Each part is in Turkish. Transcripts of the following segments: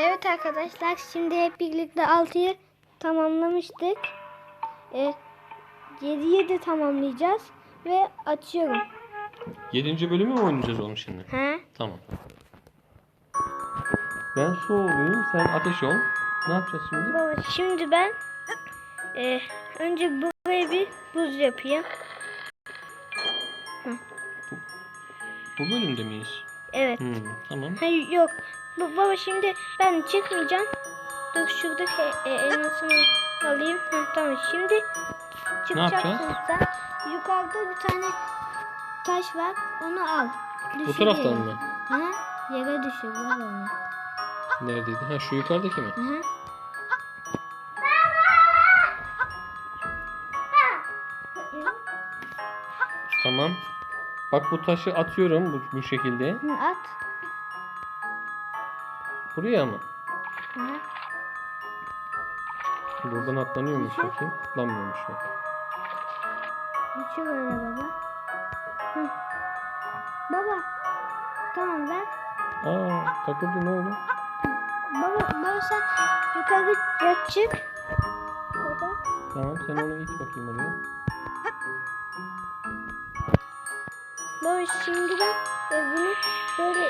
Evet arkadaşlar şimdi hep birlikte 6'yı tamamlamıştık. E, 7'yi de tamamlayacağız ve açıyorum. Yedinci bölümü mü oynayacağız oğlum şimdi? Ha? Tamam. Ben su olayım, sen ateş ol. Ne yapacağız şimdi? Baba şimdi ben e, önce buraya bir buz yapayım. Bu bölümde miyiz? Evet. Hmm, tamam. Hayır yok. Bu, baba şimdi ben çıkmayacağım. Dur şuradaki e, elmasını alayım. Ha, tamam şimdi çıkacaksın sen. Yukarıda bir tane taş var. Onu al. Bu Düşür taraftan yere. mı? Ha? Yere düşür var onu. Neredeydi? Ha şu yukarıdaki mi? Hı hı. Tamam. Bak bu taşı atıyorum bu, bu şekilde. Hı, at. Buraya mı? Hı. Buradan atlanıyormuş bakayım. Atlanmıyormuş bak. Düşür öyle baba. Hı. Baba. Tamam ver. Aa takıldı ne oldu? Baba, baba sen yukarı çık. Baba. Tamam sen onu it bakayım oraya. Baba şimdi ben e, bunu böyle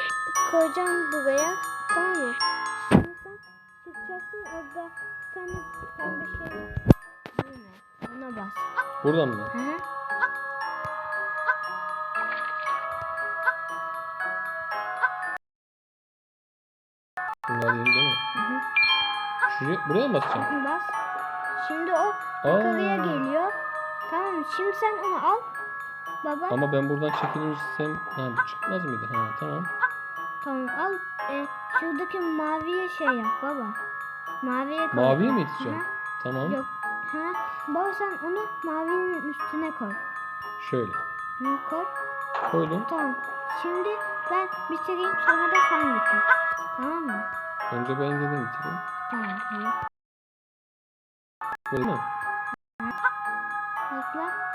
koyacağım buraya. Tamam mı? Şimdi sen çıkacaksın orada bir tane pembe şey. Bu ne? Ona bas. Buradan mı? Hı hı. Bunu alayım değil mi? Hı hı. Şuraya, buraya mı basacağım? Bas. Şimdi o yukarıya geliyor. Tamam mı? Şimdi sen onu al. Baba. Ama ben buradan çekilirsem bu çıkmaz mıydı? Ha tamam. Tamam al. E, şuradaki maviye şey yap baba. Maviye koy. Maviye mi iteceğim? Tamam. Yok. Ha, baba sen onu mavinin üstüne koy. Şöyle. Hı, koy. Koydum. Tamam. Şimdi ben bitireyim sonra da sen bitir. Tamam mı? Önce ben gelin bitireyim. Tamam. Böyle mi? Bekle.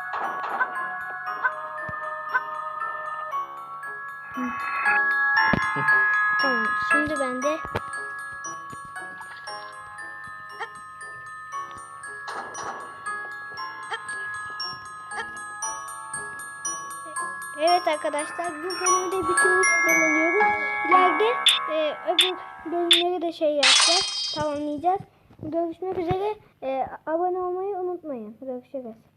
Tamam. Şimdi ben de Evet arkadaşlar bu bölümü de bitirmiş bulunuyoruz. İleride e, öbür bölümleri de şey yapacağız, tamamlayacağız. Görüşmek üzere. E, abone olmayı unutmayın. Görüşürüz.